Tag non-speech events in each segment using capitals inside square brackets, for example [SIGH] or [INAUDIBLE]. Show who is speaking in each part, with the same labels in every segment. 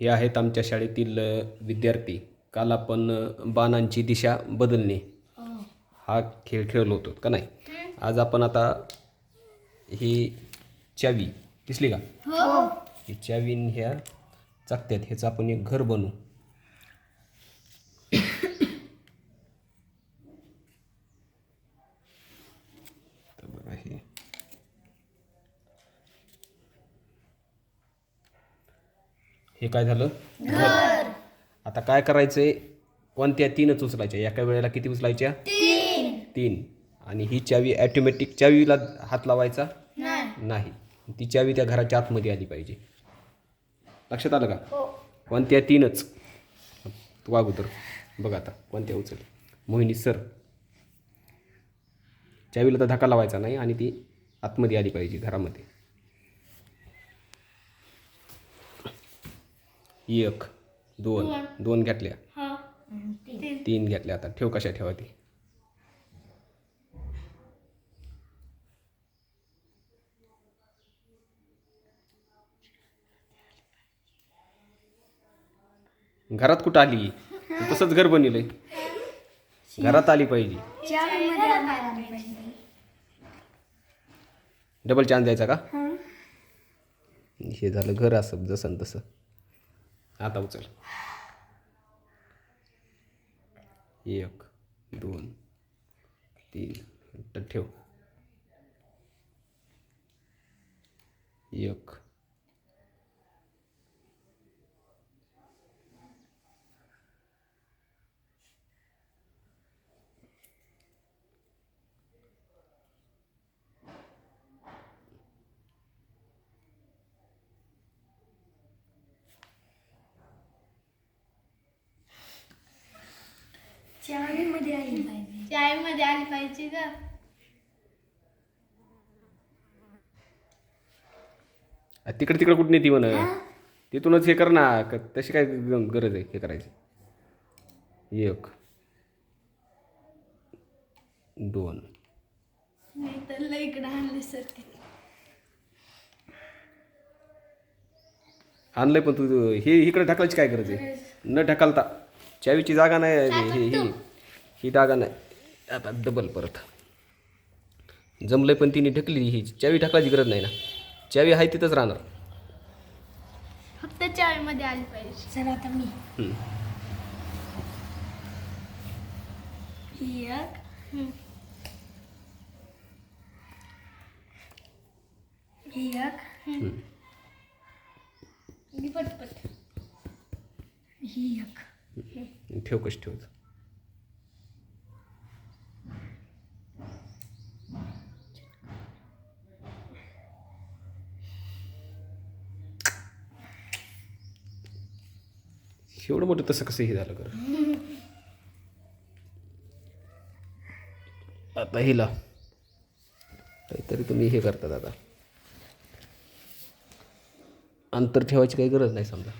Speaker 1: हे आहेत आमच्या शाळेतील विद्यार्थी. काल आपण बाणांची दिशा बदलणे हा खेळ खेळलो होतो का नाही? आज आपण आता ही चावी दिसली का? ही. चावी न ह्या चकत्यात ह्याचं आपण एक घर बनवू. हे काय झालं? घर. आता काय करायचंय? कोणत्या तीनच उचलायच्या? एका वेळेला किती उचलायच्या? तीन. आणि ही चावी ॲटोमॅटिक चावीला हात लावायचा? नाही. ती चावी त्या घराच्या आतमध्ये आली पाहिजे. लक्षात आलं का? कोणत्या तीनच? तू अगोदर बघ आता कोणत्या उचल. मोहिनी सर. चावीला तर धक्का लावायचा नाही आणि ती आतमध्ये आली पाहिजे घरामध्ये. एक दोन. दोन. घेतल्या. तीन. घेतल्या आता. ठेव कशा ठेवा ती. घरात कुठं आली? तू [LAUGHS] तसंच घर बनवलंय घरात आली पाहिजे. डबल चान्स द्यायचा का? हे झालं घर असं जसं न तसं. आता उचल. एक दोन तीन ठेव. एक
Speaker 2: चावीमध्ये आली पाहिजे.
Speaker 3: चायमध्ये आली पाहिजे
Speaker 1: आ, तिकडे तिकडे कुठं नेती म्हण? तिथूनच हे कर ना क- तशी काय ग- गरज आहे हे करायची? एक दोन.
Speaker 3: नाही तर लय इकडं आणले सर
Speaker 1: आणलंय पण तू हे इकडे ढकलायची काय गरज आहे? न ढकलता. चावीची जागा नाही ही ही ही जागा नाही. आता डबल परत. जमलंय पण तिने ढकली ही चावी ढकलायची गरज नाही ना. चावी आहे तिथंच राहणार.
Speaker 3: फक्त चायमध्ये आली पाहिजे.
Speaker 2: चला आता मी.
Speaker 1: हम्म.
Speaker 2: ही एक. ही
Speaker 3: पटपट.
Speaker 2: ही एक.
Speaker 1: ठेव कशी ठेवत एवढं मोठं तसं कसं हे झालं कर आता हिला. काहीतरी तुम्ही हे करतात आता. अंतर ठेवायची काही गरज नाही समजा.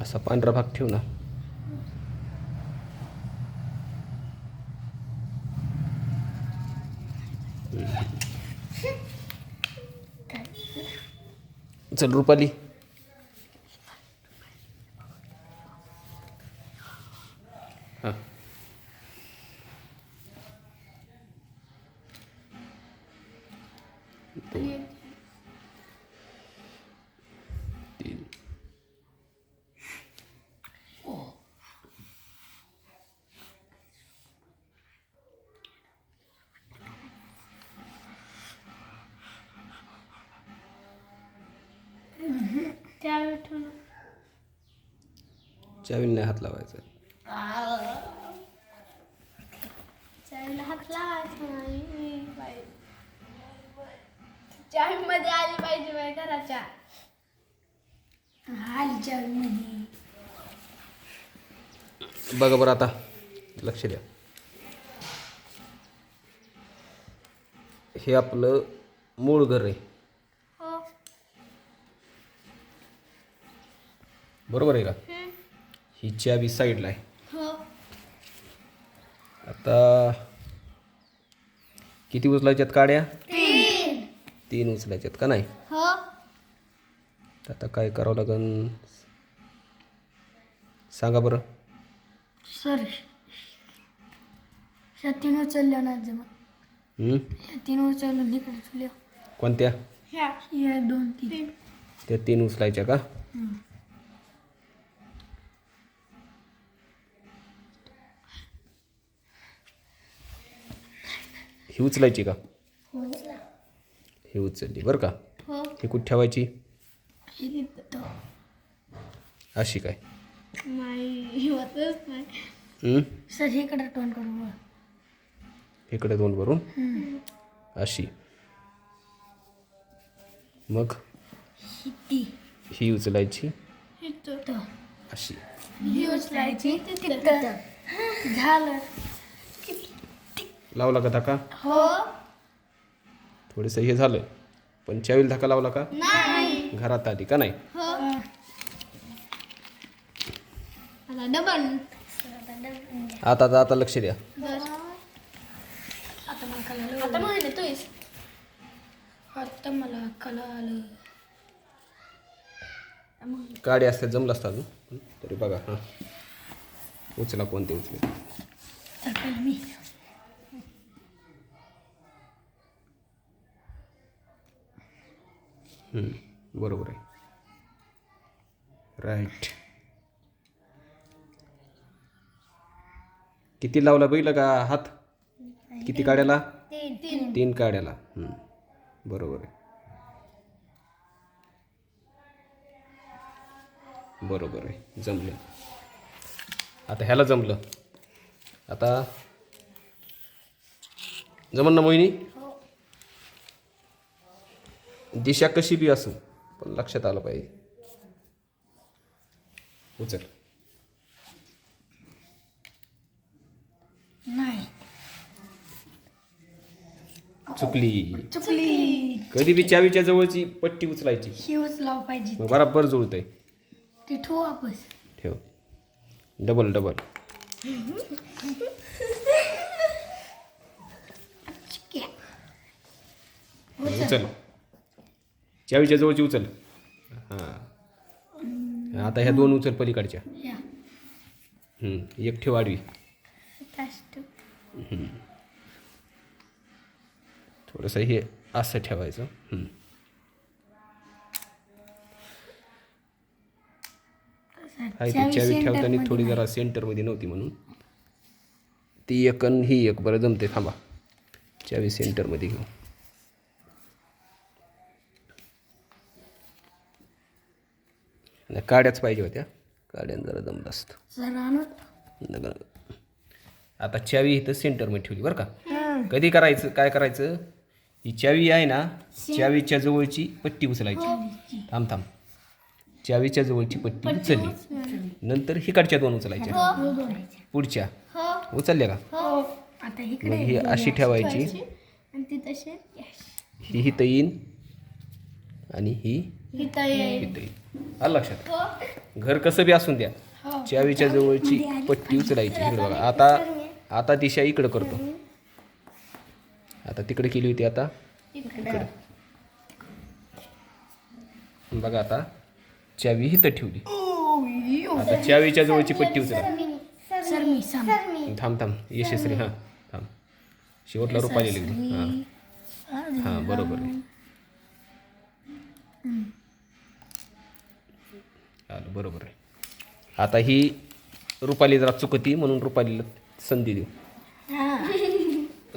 Speaker 1: असा पांढरा भाग ठेव ना चल रुपाली. हां. दोन
Speaker 3: चावी ठेवून
Speaker 1: चावीला नाही हात लावायचा.
Speaker 3: चावीला हात लावायचा नाही. पाहिजे चावीमध्ये आली पाहिजे बाई घराच्या.
Speaker 2: आली चावीमध्ये.
Speaker 1: बघा बरं आता. लक्ष द्या. हे आपलं मूळ घर आहे
Speaker 3: हो
Speaker 1: बरोबर आहे का?
Speaker 3: हम्म.
Speaker 1: ही चावी साईडला आहे.
Speaker 3: हो.
Speaker 1: आता किती उचलायच्यात काड्या?
Speaker 3: तीन.
Speaker 1: तीन उचलायच्यात का नाही?
Speaker 3: हो.
Speaker 1: आता काय करावं लागन? सांगा बरं.
Speaker 2: सर. ह्या तीन उचलल्या ना जमा
Speaker 1: हं?
Speaker 2: ह्या तीन उचलल्या
Speaker 1: कोणत्या?
Speaker 3: ह्या.
Speaker 2: या दोन तीन.
Speaker 3: तीन.
Speaker 1: त्या तीन उचलायच्या का? ही उचलायची का? ही उचलली. बरं का?
Speaker 3: हो.
Speaker 1: ही कुठे ठेवायची. अशी काय? हं?
Speaker 2: इकडे
Speaker 1: दोन भरून? अशी. मग?
Speaker 2: ही
Speaker 1: उचलायची. अशी.
Speaker 3: ही उचलायची.
Speaker 2: झालं.
Speaker 1: लावला का धक्का?
Speaker 3: हो.
Speaker 1: थोडंसं हे झालं पण चावीला धक्का लावला का?
Speaker 3: नाही.
Speaker 1: घरात आली का नाही?
Speaker 3: हो. आता
Speaker 1: आता आता लक्ष द्या.
Speaker 2: आता मला
Speaker 3: आता
Speaker 2: मला कळालं
Speaker 1: काडे असतात जमलं असतं अजून. तरी बघा हां. उचला कोणते उचले
Speaker 2: तर काय मी
Speaker 1: हम्म, बरोबर आहे. राईट किती लावला बघितलं का हात? किती काढ्याला
Speaker 3: तीन
Speaker 1: काढ्याला बरोबर आहे. बरोबर आहे. जमलं. आता ह्याला जमलं. आता जमन ना मोहिनी? दिशा कशी बी असू पण लक्षात आलं पाहिजे. उचल.
Speaker 2: नाही.
Speaker 1: चुकली.
Speaker 2: चुकली.
Speaker 1: कधी बी चावीच्या जवळची पट्टी उचलायची.
Speaker 2: ही उचलाव पाहिजे.
Speaker 1: मग बराबर जुळतंय.
Speaker 2: ती ठेवू वापस
Speaker 1: ठेव. Double double. [LAUGHS] उचल. चावीच्या जवळची उचल. हां. आता ह्या दोन उचल पलीकडच्या. एक ठेव आडवी. थोडंसं हे असं ठेवायचं. हम्म. हाय ती
Speaker 2: चावी
Speaker 1: ठेवताना थोडी. जरा सेंटरमध्ये नव्हती म्हणून. ती एक आणि ही एक बरं जमते थांबा. चावी सेंटरमध्ये घेऊ. नाही काड्याच पाहिजे होत्या. काड्यानं जरा जमलं असतं. आता चावी इथं सेंटरमध्ये ठेवली बरं का. कधी करायचं काय करायचं? ही चावी आहे ना चावीच्या जवळची पट्टी उचलायची. थांब थांब. चावीच्या जवळची पट्टी उचलली. नंतर हिकडच्या दोन उचलायच्या. पुढच्या.
Speaker 3: हो.
Speaker 1: उचलल्या का?
Speaker 3: हो.
Speaker 1: मग ही अशी ठेवायची. ही हिथं येईन. आणि ही हिथं आलं लक्षात
Speaker 3: हो.
Speaker 1: घर कसं बी असून द्या.
Speaker 2: हो.
Speaker 1: चावीच्या जवळची पट्टी उचलायची. इकडे बघा आता आता दिशा इकडं करतो. आता तिकडे केली होती आता.
Speaker 3: इकडे.
Speaker 1: बघा आता चावी इथं ठेवली. आता चावीच्या जवळची पट्टी उचला.
Speaker 2: सर मी सांग.
Speaker 1: थांब थांब. यशस्वी हां थांब. शेवटला रुपाली लिहिली. हां. हां बरोबर आहे. आलं बरोबर आहे. आता ही रुपाली जरा चुकती म्हणून रुपालीला संधी देऊ.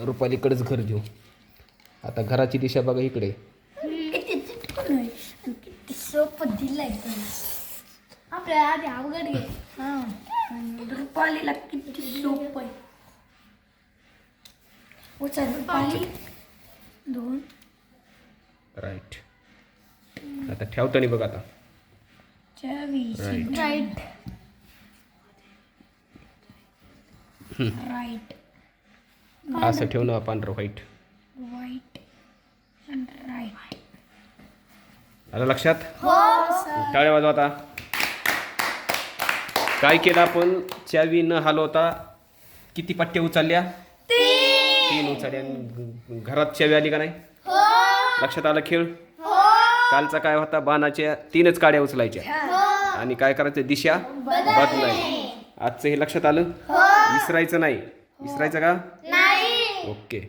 Speaker 1: रुपालीकडेच घर देऊ आता घराची दिशा बघा इकडे.
Speaker 3: आधी अवघड घे
Speaker 2: हा. रुपालीला किती सोपं आहे. उचल रुपाली. दोन
Speaker 1: राईट आता ठेवतो नाही बघ आता. राईट
Speaker 3: राईट
Speaker 1: असं ठेव ना व्हाईट व्हाईट
Speaker 2: राईट
Speaker 1: आलं लक्षात? टाळे वाजव आता. काय केलं आपण? चावी न हलवता किती पट्ट्या उचलल्या? तीन. उचलल्या. घरात चावी आली का नाही? लक्षात आलं खेळ? कालचा काय होता? बाणाच्या तीनच काड्या उचलायच्या. आणि काय करायचं? दिशा बदलाय आजचं हे लक्षात आलं? विसरायचं नाही. विसरायचं का? ओके.